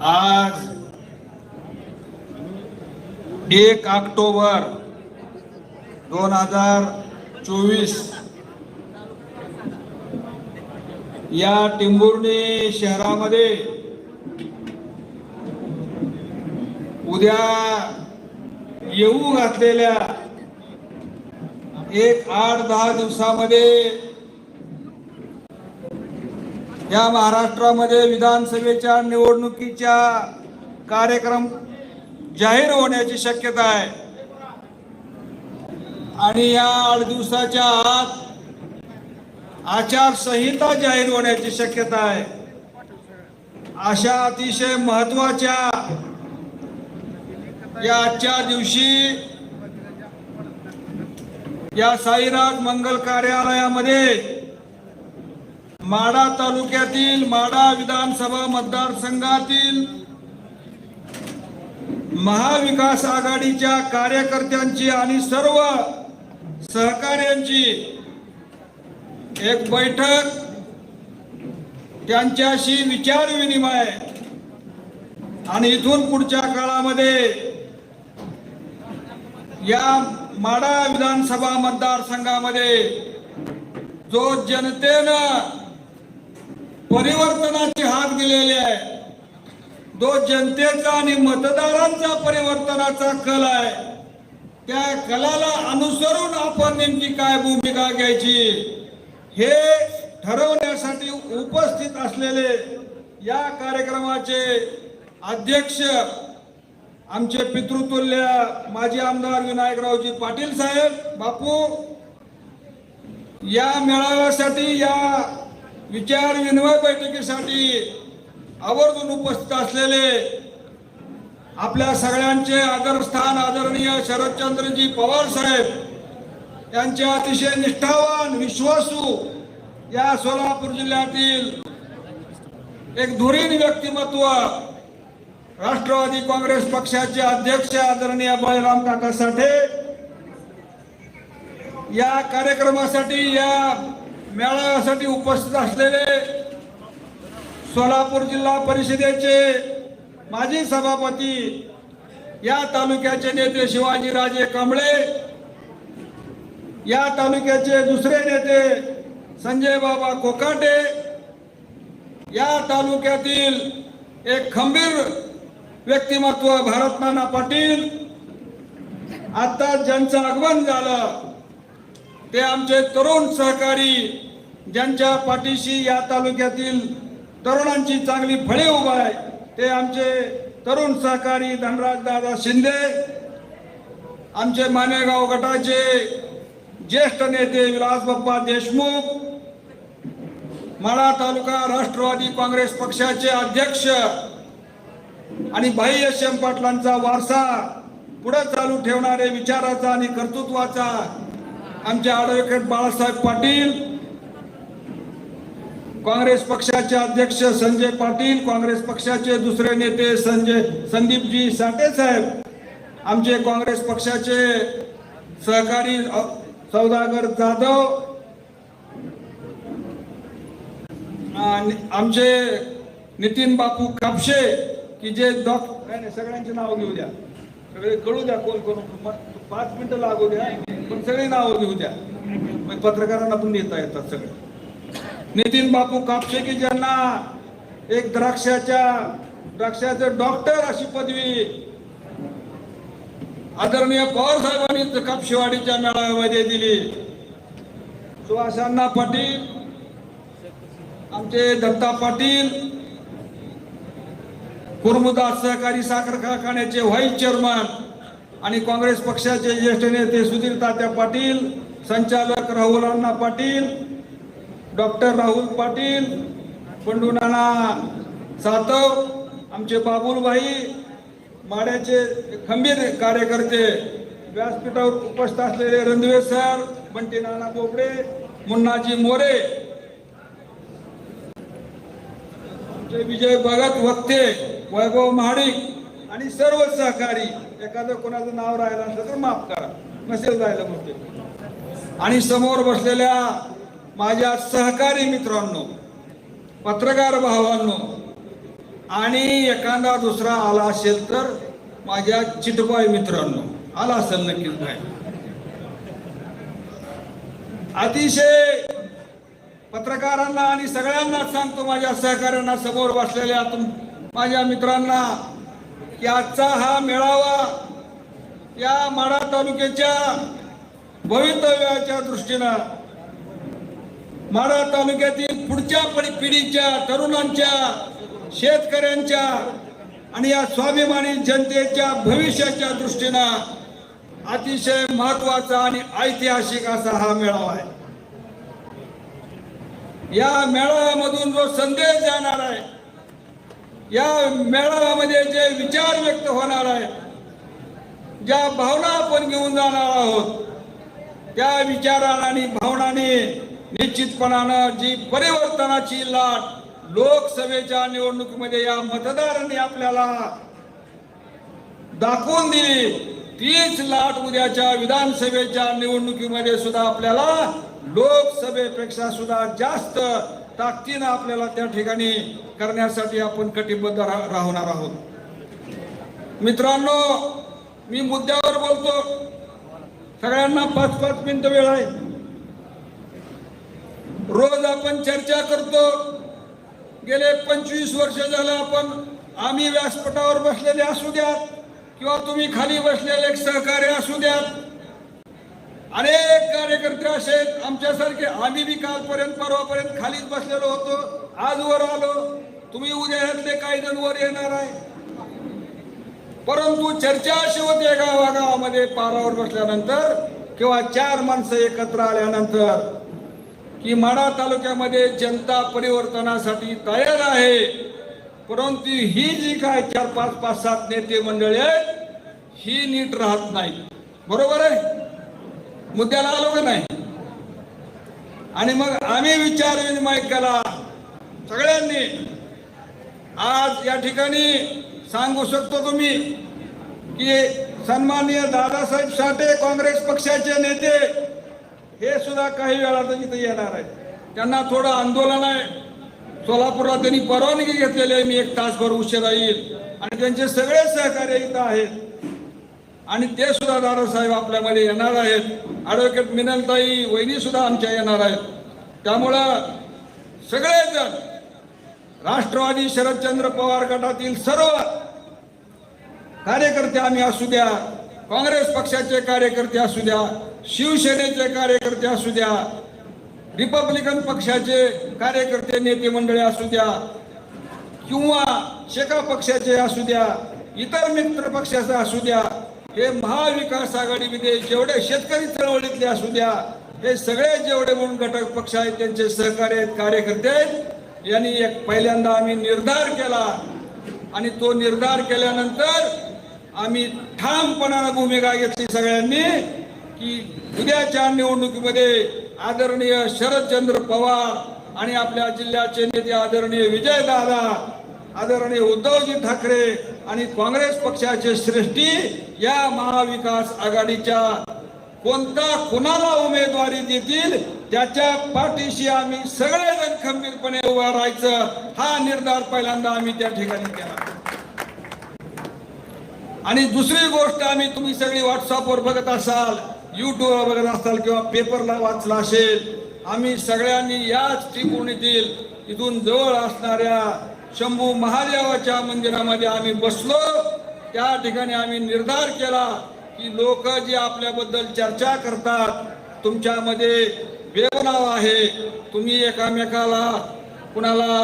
आज एक ऑक्टोबर दोन हजार चोवीस या टिंबुर्णी शहरामध्ये उद्या येऊ घातलेल्या एक आठ दहा दिवसामध्ये या महाराष्ट्रामध्ये विधानसभेच्या निवडणुकीच्या कार्यक्रम जाहीर होण्याची शक्यता आहे. आणि या आठ दिवसाच्या आत आचारसंहिता जाहीर होण्याची शक्यता आहे. अशा अतिशय महत्त्वाच्या या आजच्या दिवशी या साईराज मंगल कार्यालयामध्ये माडा तालुक्यातील माडा विधानसभा मतदारसंघातील महाविकास आघाडीच्या कार्यकर्त्यांची आणि सर्व सहकार्यांची एक बैठक त्यांच्याशी विचार विनिमय आणि इथून पुढच्या काळामध्ये या माडा विधानसभा मतदारसंघामध्ये जो जनतेनं परिवर्तनाची हाक दिलेली आहे. जो जनतेचा आणि मतदारांचा परिवर्तनाचा कल आहे. त्या कलाला अनुसरून आपण नेमकी काय भूमिका घ्यायची हे ठरवण्यासाठी उपस्थित असलेले या कार्यक्रमाचे अध्यक्ष आमचे पितृतुल्य माजी आमदार विनायकरावजी पाटील साहेब बापू या मेळाव्यासाठी या विचार विनिमय बैठकीसाठी आवर्जून उपस्थित असलेले आपल्या सगळ्यांचे आदरस्थान आदरणीय शरदचंद्रजी पवार साहेब यांचे अतिशय निष्ठावान विश्वासू या सोलापूर जिल्ह्यातील एक धुरीण व्यक्तिमत्व राष्ट्रवादी काँग्रेस पक्षाचे अध्यक्ष आदरणीय बळीराम काका साठे या कार्यक्रमासाठी या मेळाव्यासाठी उपस्थित असलेले सोलापूर जिल्हा परिषदेचे माजी सभापती या तालुक्याचे नेते शिवाजीराजे कांबळे या तालुक्याचे दुसरे नेते संजय बाबा कोकाटे या तालुक्यातील एक खंबीर व्यक्तिमत्व भारतनाना पाटील आता ज्यांचं आगमन झालं ते आमचे तरुण सहकारी ज्यांच्या पाठीशी या तालुक्यातील तरुणांची चांगली फळे उभा आहे ते आमचे तरुण सहकारी धनराज दादा शिंदे आमचे मानेगाव गटाचे ज्येष्ठ नेते विलास बाप्पा देशमुख माळा तालुका राष्ट्रवादी काँग्रेस पक्षाचे अध्यक्ष आणि भाई एस एम पाटलांचा वारसा पुढे चालू ठेवणारे विचाराचा आणि कर्तृत्वाचा आमचे ॲडव्होकेट बाळासाहेब पाटील काँग्रेस पक्षाचे अध्यक्ष संजय पाटील काँग्रेस पक्षाचे दुसरे नेते संजय संदीपजी साठे साहेब आमचे काँग्रेस पक्षाचे सहकारी सौदागर जाधव आणि आमचे नितीन बापू कापशे की जे डॉक्टर सगळ्यांचे नाव घेऊ द्या. सगळे कळू द्या कोण कोण पाच मिनिटं लागू द्या पण सगळी नावं घेऊ द्या. मग पत्रकारांना पण देता येतात सगळे. नितीन बापू कापशे की ज्यांना एक द्राक्षाच्या द्राक्षाचे डॉक्टर अशी पदवी. आदरणीय पवार साहेबांनी कापशेवाडीच्या मेळाव्यामध्ये दिली. सुहासांना पाटील आमचे दत्ता पाटील कुर्मुदास सहकारी साखर कारखान्याचे व्हाईस चेअरमन आणि काँग्रेस पक्षाचे ज्येष्ठ नेते सुधीर तात्या पाटील संचालक राहुल अण्णा पाटील डॉक्टर राहुल पाटील पंडू नाना सातव आमचे बाबुलभाई माड्याचे खंबीर कार्यकर्ते व्यासपीठावर उपस्थित असलेले रणवीर सर बंटी नाना बोबडे मुन्नाजी मोरे आमचे विजय भगत वक्ते वैभव महाडिक आणि सर्व सहकारी एखादं कोणाचं नाव राहिलं असलं तर माफ करा. नसेल राहिलं म्हणते आणि समोर बसलेल्या माझ्या सहकारी मित्रांनो पत्रकार भावांनो आणि एखादा दुसरा आला असेल तर माझ्या चिटबाय मित्रांनो आला असेल नक्कीच काय अतिशय पत्रकारांना आणि सगळ्यांना सांगतो माझ्या सहकाऱ्यांना समोर बसलेल्या तुम माझ्या मित्रांना की आजचा हा मेळावा या माढा तालुक्याच्या भवितव्याच्या दृष्टीनं माढा तालुक्यातील पुढच्या पिढीच्या तरुणांच्या शेतकऱ्यांच्या आणि या स्वाभिमानी जनतेच्या भविष्याच्या दृष्टीनं अतिशय महत्त्वाचा आणि ऐतिहासिक असा हा मेळावा आहे. या मेळाव्यामधून जो संदेश जाणार आहे या मेळाव्यामध्ये जे विचार व्यक्त होणार आहे ज्या भावना आपण घेऊन जाणार आहोत त्या विचाराने आणि भावनाने निश्चितपणानं जी परिवर्तनाची लाट लोकसभेच्या निवडणुकीमध्ये या मतदारांनी आपल्याला दाखवून दिली तीच लाट उद्याच्या विधानसभेच्या निवडणुकीमध्ये सुद्धा आपल्याला लोकसभेपेक्षा सुद्धा जास्त ताकदीनं आपल्याला त्या ठिकाणी करण्यासाठी आपण कटिबद्ध रा- राहणार आहोत. मित्रांनो मी मुद्द्यावर बोलतो. सगळ्यांना पाच पाच मिनिट वेळ आहे. रोज आपण चर्चा करतो. गेले पंचवीस वर्ष झालं आपण आम्ही व्यासपीठावर बसलेले असू द्यात किंवा तुम्ही खाली बसलेले एक सहकार्य असू द्यात. अनेक कार्यकर्ते असे आहेत. आमच्यासारखे आम्ही बी कालपर्यंत परवापर्यंत खालीच बसलेलो होतो. आज वर आलो. तुम्ही उद्या यातले काही जण वर येणार आहे. परंतु चर्चा अशी होते गावागावामध्ये पारावर बसल्यानंतर किंवा चार माणसं एकत्र आल्यानंतर की माडा तालुक्यामध्ये जनता परिवर्तनासाठी तयार आहे. परंतु ही जी काय चार पाच पाच सात नेते मंडळी आहेत ही नीट राहत नाही बरोबर आहे? मुद्द्याला आलो का नाही. आणि मग आम्ही विचार विनिमय केला सगळ्यांनी. आज या ठिकाणी सांगू शकतो तुम्ही की सन्माननीय दादासाहेब साठे काँग्रेस पक्षाचे नेते हे सुद्धा काही वेळात इथे येणार आहेत. त्यांना थोडं आंदोलन आहे. सोलापूरला त्यांनी परवानगी घेतलेली आहे. मी एक तासभर उशिरा येईल. आणि त्यांचे सगळे सहकार्य इथं आहेत. आणि ते सुद्धा दादासाहेब आपल्यामध्ये येणार आहेत. ॲडव्होकेट मिनलताई वहिनी सुद्धा आमच्या येणार आहेत. त्यामुळं सगळेजण राष्ट्रवादी शरदचंद्र पवार गटातील सर्व कार्यकर्ते आम्ही असू द्या काँग्रेस पक्षाचे कार्यकर्ते असू द्या शिवसेनेचे कार्यकर्ते असू द्या रिपब्लिकन पक्षाचे कार्यकर्ते नेते मंडळी असू द्या किंवा शेका पक्षाचे असू द्या इतर मित्र पक्षाचे असू द्या हे महाविकास आघाडीमध्ये जेवढे शेतकरी चळवळीतले असू द्या हे सगळे जेवढे म्हणून घटक पक्ष आहेत त्यांचे सहकार्य आहेत कार्यकर्ते आहेत यांनी एक पहिल्यांदा आम्ही निर्धार केला. आणि तो निर्धार केल्यानंतर आम्ही ठामपणानं भूमिका घेतली सगळ्यांनी की उद्याच्या निवडणुकीमध्ये आदरणीय शरदचंद्र पवार आणि आपल्या जिल्ह्याचे नेते आदरणीय विजयदादा आदरणीय उद्धवजी ठाकरे आणि काँग्रेस पक्षाचे श्रेष्ठी या महाविकास आघाडीच्या कोणता कुणाला उमेदवारी देतील त्याच्या पाठीशी आम्ही सगळेजण खंबीरपणे उभा राहायचं हा निर्धार पहिल्यांदा आम्ही त्या ठिकाणी केला. आणि दुसरी गोष्ट आम्ही तुम्ही सगळी व्हॉट्सअपवर बघत असाल युट्यूबवर बघत असाल किंवा पेपरला वाचला असेल आम्ही सगळ्यांनी याच त्रिकोणीतील इथून जवळ असणाऱ्या शंभू महादेवाच्या मंदिरामध्ये आम्ही बसलो. त्या ठिकाणी आम्ही निर्धार केला की लोक जे आपल्याबद्दल चर्चा करतात तुमच्यामध्ये वेवनाव आहे. तुम्ही एकामेकाला कुणाला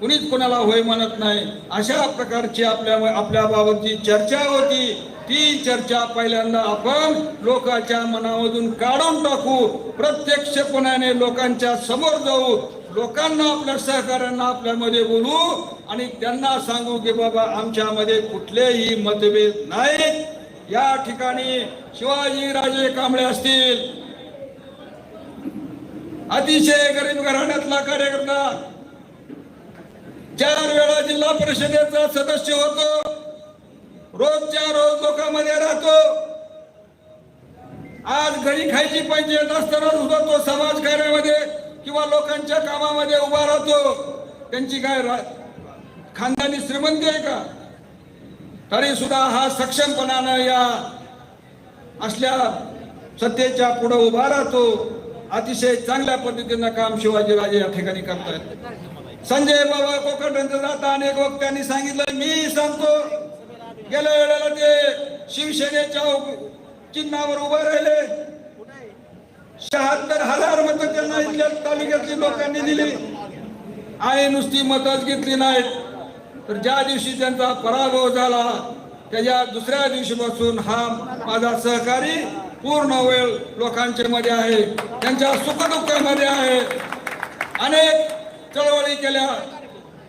कुणीच कुणाला होय म्हणत नाही. अशा प्रकारची आपल्या आपल्याबाबतची चर्चा होती. ती चर्चा पहिल्यांदा आपण लोकांच्या मनामधून काढून टाकू. प्रत्यक्षपणाने लोकांच्या समोर जाऊ. लोकांना आपल्या सहकार्यांना आपल्यामध्ये बोलू आणि त्यांना सांगू की बाबा आमच्यामध्ये कुठलेही मतभेद नाहीत. या ठिकाणी शिवाजी राजे कांबळे असतील. अतिशय गरीब घराण्यातला कार्यकर्ता. चार वेळा जिल्हा परिषदेचा सदस्य होतो. रोजच्या रोज लोकांमध्ये राहतो. आज घरी खायची पाहिजे नसताना सुद्धा तो समाज कार्यामध्ये. किंवा लोकांच्या कामामध्ये उभा राहतो. त्यांची काय खानदानी श्रीमंती आहे का? तरी सुद्धा हा सक्षमपणानं या. असल्या सत्तेच्या पुढे उभा राहतो. अतिशय चांगल्या पद्धतीनं काम शिवाजीराजे या ठिकाणी करतायत. संजय बाबा कोकण जाता अनेक वक्त्यांनी सांगितलं मी सांगतो गेल्या वेळेला ते शिवसेनेच्या चिन्हावर उभे राहिले. शहात्तर हजार मतं त्यांना इथल्या तालुक्यातील लोकांनी दिली. आणि नुसती मतच घेतली नाहीत. तर ज्या दिवशी त्यांचा पराभव झाला त्याच्या दुसऱ्या दिवशीपासून हा माझा सहकारी पूर्ण वेळ लोकांच्या मध्ये आहे. त्यांच्या सुखदुःखामध्ये आहे. अनेक चळवळी केल्या.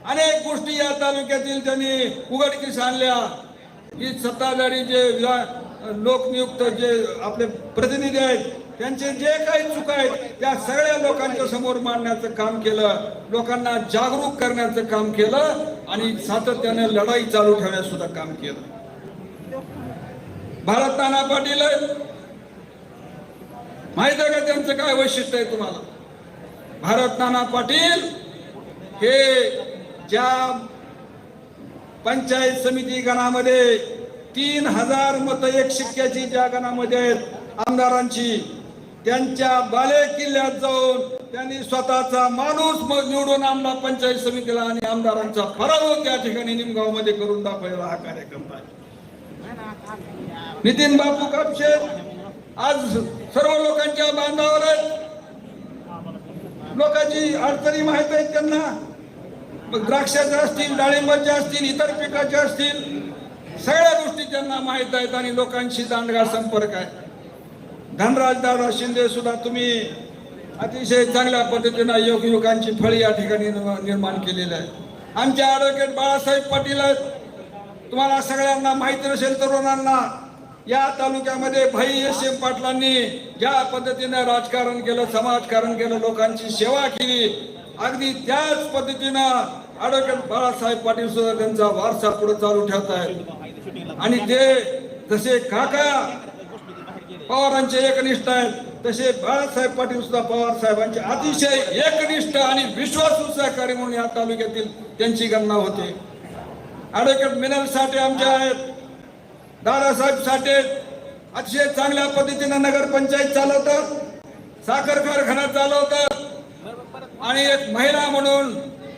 अनेक गोष्टी या तालुक्यातील त्यांनी उघडकीस आणल्या. ही सत्ताधारी जे लोकनियुक्त जे आपले प्रतिनिधी आहेत त्यांचे जे काही चुका आहेत त्या सगळ्या लोकांच्या समोर मांडण्याचं काम केलं लोकांना जागरूक करण्याचं काम केलं आणि सातत्याने लढाई चालू ठेवण्यास सुद्धा काम केलं. भारत नाना पाटील माहीत आहे का त्यांचं काय वैशिष्ट्य आहे तुम्हाला? भारत नाना पाटील हे ज्या पंचायत समिती गणामध्ये तीन हजार मत एक शिक्क्याची ज्या गणामध्ये आहेत आमदारांची त्यांच्या बाले किल्ल्यात जाऊन त्यांनी स्वतःचा माणूस मग निवडून आमदार पंचायत समितीला आणि आमदारांचा पराभव त्या ठिकाणी निमगावमध्ये करून दाखवलेला हा कार्यक्रम आहे नितीन बापू कापशे आज सर्व लोकांच्या बांधावर आहेत. लोकांची अडचणी माहीत आहेत त्यांना. मग द्राक्षाच्या असतील डाळिंबाच्या असतील इतर पिकाच्या असतील सगळ्या गोष्टी त्यांना माहीत आहेत आणि लोकांशी दांडगा संपर्क आहे. धनराजदार शिंदे सुद्धा तुम्ही अतिशय चांगल्या पद्धतीनं योग युगांची फळी या ठिकाणी निर्माण केलेली आहे. आमचे ॲडव्होकेट बाळासाहेब पाटील आहेत. तुम्हाला सगळ्यांना माहिती नसेल तरुणांना या तालुक्यामध्ये भाई एस एम पाटलांनी ज्या पद्धतीनं राजकारण केलं समाजकारण केलं लोकांची सेवा केली अगदी त्याच पद्धतीनं ॲडव्होकेट बाळासाहेब पाटील सुद्धा त्यांचा वारसा पुढे चालू ठेवत आहेत आणि ते जसे काका पवारांचे एकनिष्ठ आहेत. तसे बाळासाहेब पाटील सुद्धा पवार साहेबांचे अतिशय एकनिष्ठ आणि विश्वासू सहकारी म्हणून या तालुक्यातील त्यांची गणना होते. ॲडव्होकेट मिनल साठे आमचे आहेत. दादासाहेब साठे अतिशय चांगल्या पद्धतीनं नगरपंचायत चालवतात. साखर कारखाना चालवतात. आणि एक महिला म्हणून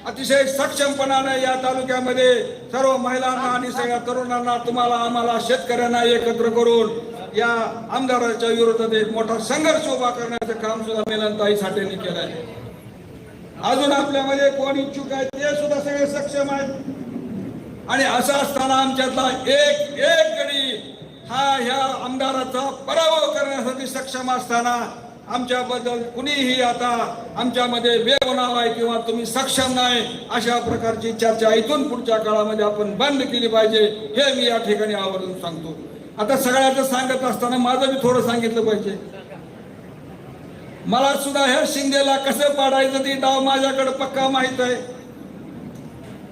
अतिशय सक्षमपणाने या तालुक्यामध्ये सर्व महिलांना आणि सगळ्या तरुणांना तुम्हाला आम्हाला शेतकऱ्यांना एकत्र करून या आमदाराच्या विरोधात एक मोठा संघर्ष उभा करण्याचं काम सुद्धा मेलनताई साठेंनी केलं आहे. अजून आपल्यामध्ये कोण इच्छुक आहेत ते सुद्धा सगळे सक्षम आहेत. आणि असं असताना आमच्यातला एक एक गडी हा ह्या आमदाराचा पराभव करण्यासाठी सक्षम असताना आमच्याबद्दल कुणीही आता आमच्यामध्ये बेबनाव आहे किंवा तुम्ही सक्षम नाही अशा प्रकारची चर्चा इथून पुढच्या काळामध्ये आपण बंद केली पाहिजे हे मी या ठिकाणी आवर्जून सांगतो. आता सगळ्याचं सांगत असताना माझं मी थोडं सांगितलं पाहिजे. मला सुद्धा ह्या शिंदेला कसं पाडायचं ते डाव माझ्याकडे पक्का माहीत आहे.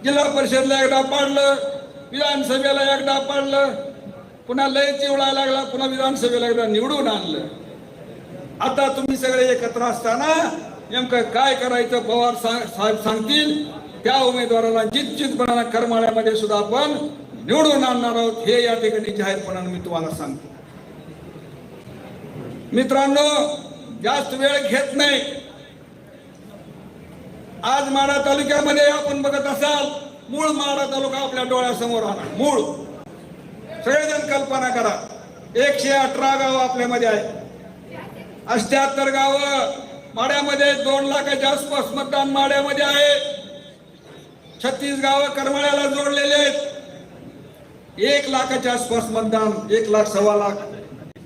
जिल्हा परिषदला एकदा पाडलं विधानसभेला एकदा पाडलं पुन्हा लय चिवळा लागला पुन्हा विधानसभेला एकदा निवडून आणलं. आता तुम्ही सगळे एकत्र असताना नेमकं काय करायचं पवार सा- साहेब सांगतील त्या उमेदवाराला जितचितपणानं करमाळ्यामध्ये सुद्धा आपण निवडून आणणार आहोत हे या ठिकाणी जाहीरपणाने मी तुम्हाला सांगतो. मित्रांनो जास्त वेळ घेत नाही. आज माडा तालुक्यामध्ये आपण बघत असाल मूळ माडा तालुका आपल्या डोळ्यासमोर आला. मूळ. सगळेजण कल्पना करा. एकशे अठरा गाव आपल्यामध्ये आहे अष्ट्याहत्तर गाव माड्यामध्ये दोन लाखाच्या आसपास मतदान माड्यामध्ये आहे. छत्तीस गाव करमाळ्याला जोडलेले आहेत. एक लाखाच्या आसपास मतदान एक लाख सव्वा लाख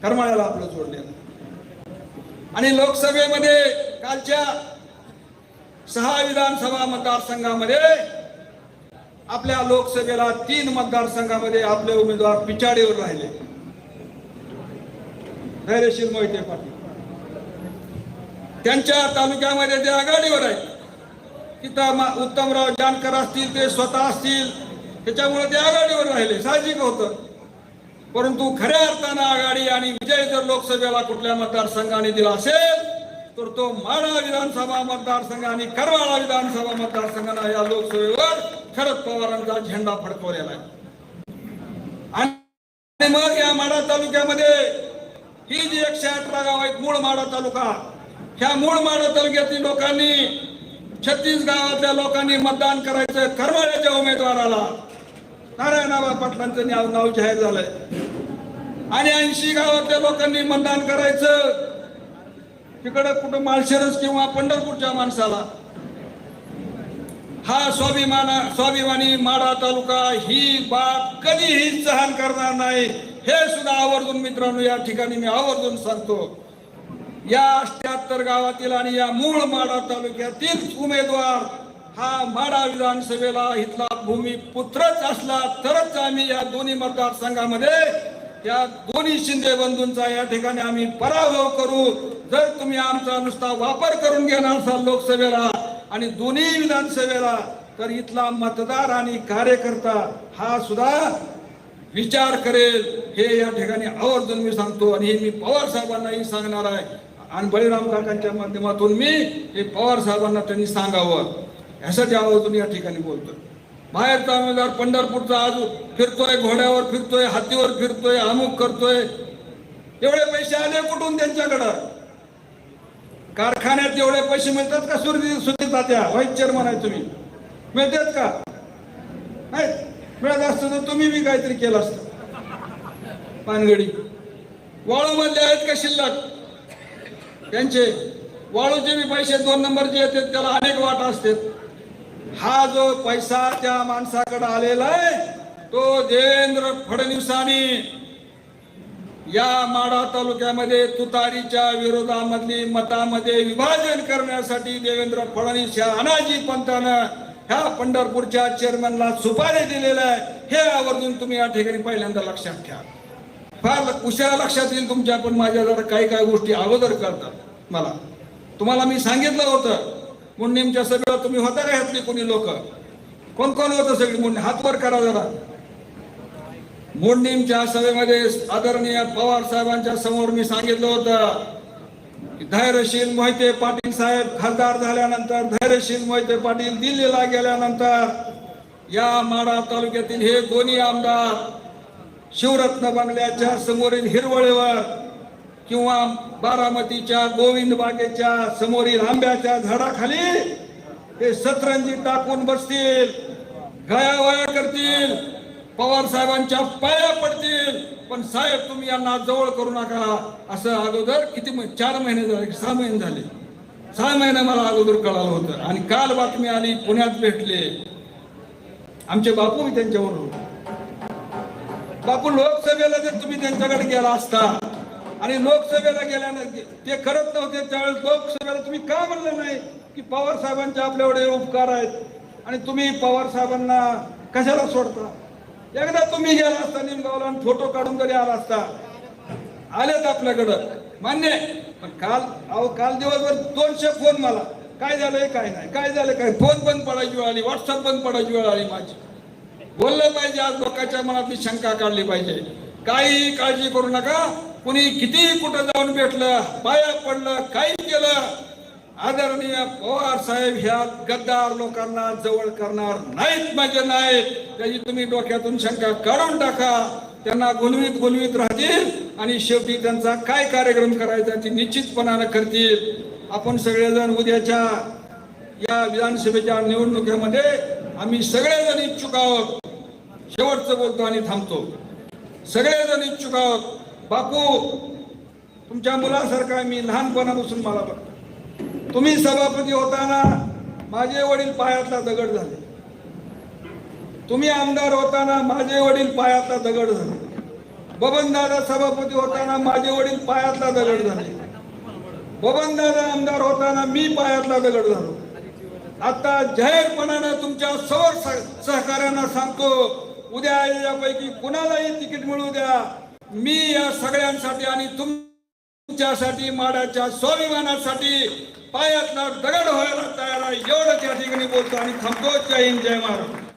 करमाळ्याला आपलं जोडलेलं आणि लोकसभेमध्ये कालच्या सहा विधानसभा मतदारसंघामध्ये आपल्या लोकसभेला तीन मतदारसंघामध्ये आपले उमेदवार पिछाडीवर राहिले. धैर्यशील मोहिते पाटील. त्यांच्या तालुक्यामध्ये ते आघाडीवर आहेत. तिथं उत्तमराव जानकर असतील ते स्वतः असतील. त्याच्यामुळे ते आघाडीवर राहिले साहजिक होतं. परंतु खऱ्या अर्थानं आघाडी आणि विजय जर लोकसभेला कुठल्या मतदारसंघाने दिला असेल तर तो माडा विधानसभा मतदारसंघ आणि करवाळा विधानसभा मतदारसंघानं या लोकसभेवर शरद पवारांचा झेंडा फडकवलेला आहे. आणि मग या माडा तालुक्यामध्ये ही जी एकशे अठरा गाव आहेत मूळ माडा तालुका ह्या मूळ माडा तालुक्यातील लोकांनी छत्तीस गावातल्या लोकांनी मतदान करायचं करमाळ्याच्या उमेदवाराला नारायणराव पाटलांचं नाव नाव जाहीर झालंय. आणि ऐंशी गावातल्या लोकांनी मतदान करायचं. तिकडं कुठं माळशेरच किंवा पंढरपूरच्या माणसाला. हा स्वाभिमान स्वाभिमानी माडा तालुका ही बाब कधीही सहन करणार नाही. हे सुद्धा आवर्जून मित्रांनो या ठिकाणी मी आवर्जून सांगतो. या अष्ट्याहत्तर गावातील आणि या मूळ माडा तालुक्यातील उमेदवार हा माडा विधानसभेला इथला भूमिपुत्रच असला तरच आम्ही या दोन्ही मतदारसंघामध्ये या दोन्ही शिंदे बंधूंचा या ठिकाणी आम्ही पराभव करू. जर तुम्ही आमचा नुसता वापर करून घेणार असाल लोकसभेला आणि दोन्ही विधानसभेला तर इथला मतदार आणि कार्यकर्ता हा सुद्धा विचार करेल. हे या ठिकाणी आवर्जून मी सांगतो आणि हे मी पवार साहेबांनाही सांगणार आहे. आणि बळीराम काकांच्या माध्यमातून मी हे पवार साहेबांना त्यांनी सांगावं. ह्यासाठी आवर्जून या ठिकाणी बोलतोय. बाहेरचा उमेदवार पंढरपूरचा आज फिरतोय घोड्यावर फिरतोय हत्तीवर फिरतोय अमुक करतोय. एवढे पैसे आले कुठून त्यांच्याकडं? कारखान्यात एवढे पैसे मिळतात का? सुरती सुरती तात्या व्हाईस चेअरमन आहे तुम्ही. मिळतात का? नाही मिळत असतं तर तुम्ही बी काहीतरी केलं असतं. पानगडी. वाळूमधले आहेत का शिल्लक? त्यांचे. वाळूचे बी पैसे दोन नंबरचे येतात त्याला अनेक वाटा असतात. हा जो पैसा त्या माणसाकडे आलेला आहे तो देवेंद्र फडणवीसांनी या माडा तालुक्यामध्ये तुतारीच्या विरोधामधली मतामध्ये विभाजन करण्यासाठी देवेंद्र फडणवीस या अनाजी पंतानं ह्या पंढरपूरच्या चेअरमनला सुपारी दिलेलं आहे. हे आवर्जून तुम्ही या ठिकाणी पहिल्यांदा लक्षात ठेवा फार उशिरा लक्षात येईल तुमच्या पण माझ्या जरा काही काही गोष्टी अगोदर करतात मला. तुम्हाला मी सांगितलं होतं मुंडीमच्या सभेला तुम्ही होता का ह्यातली कोणी लोक? कोण कोण होतं सगळी मुंडी? हातवर करा जरा. मुंडीमच्या सभेमध्ये आदरणीय पवार साहेबांच्या समोर मी सांगितलं होतं धैर्यशील मोहिते पाटील साहेब खासदार झाल्यानंतर धैर्यशील मोहिते पाटील दिल्लीला गेल्यानंतर या माडा तालुक्यातील हे दोन्ही आमदार शिवरत्न बंगल्याच्या समोरील हिरवळीवर किंवा बारामतीच्या गोविंद बागेच्या समोरील आंब्याच्या झाडाखाली ते सतरंजी टाकून बसतील गयावया करतील पवार साहेबांच्या पाया पडतील. पण साहेब तुम्ही यांना जवळ करू नका. असं अगोदर किती चार महिने झाले सहा महिने झाले. सहा महिने मला अगोदर कळालं होतं. आणि काल बातमी आली पुण्यात भेटले. आमचे बापू त्यांच्यावर होते. बापू लोकसभेला जर तुम्ही त्यांच्याकडे गेला असता आणि लोकसभेला गेल्यानंतर ते करत नव्हते त्यावेळेस लोकसभेला तुम्ही का म्हणलं नाही की पवार साहेबांचे आपल्या एवढे उपकार आहेत? आणि तुम्ही पवार साहेबांना कशाला सोडता? एकदा तुम्ही गेला असता निमगावला आणि फोटो काढून जरी आला असता आलेत आपल्याकडं. मान्य आहे. पण काल अहो काल दिवसभर दोनशे फोन मला. काय झालंय काय नाही. काय झालं काय फोन बंद पडायची वेळ आली व्हॉट्सअप बंद पडायची वेळ आली माझी. बोललं पाहिजे आज लोकांच्या मनातली शंका काढली पाहिजे. काही काळजी करू नका. कुणी कितीही कुठं जाऊन भेटलं पाया पडलं काही केलं आदरणीय पवार साहेब ह्या गद्दार लोकांना जवळ करणार नाहीत म्हणजे नाहीत त्याची तुम्ही डोक्यातून शंका काढून टाका. त्यांना गुणवीत गुणवीत राहतील आणि शेवटी त्यांचा काय कार्यक्रम करायचा ते निश्चितपणानं करतील आपण सगळेजण उद्याच्या या विधानसभेच्या निवडणुकीमध्ये आम्ही सगळेजण इच्छुक आहोत. शेवटचं बोलतो आणि थांबतो. सगळेजण इच्छुक आहोत. बापू तुमच्या मुलासारखा मी लहानपणापासून मला बघतो. तुम्ही सभापती होताना माझे वडील पायातला दगड झाले. तुम्ही आमदार होताना माझे वडील पायातला दगड झाले. बबनदादा सभापती होताना माझे वडील पायातला दगड झाले. बबनदादा आमदार होताना मी पायातला दगड झालो. आता जाहीरपणानं तुमच्या सर्व सह- सहकाऱ्यांना सांगतो उद्या यापैकी कुणालाही तिकीट मिळू द्या. मी या सगळ्यांसाठी आणि तुमच्यासाठी माडाच्या स्वाभिमानासाठी पायातला दगड व्हायला तयार आहे. एवढंच त्या ठिकाणी बोलतो आणि थांबतो. जय हिंद जय महाराज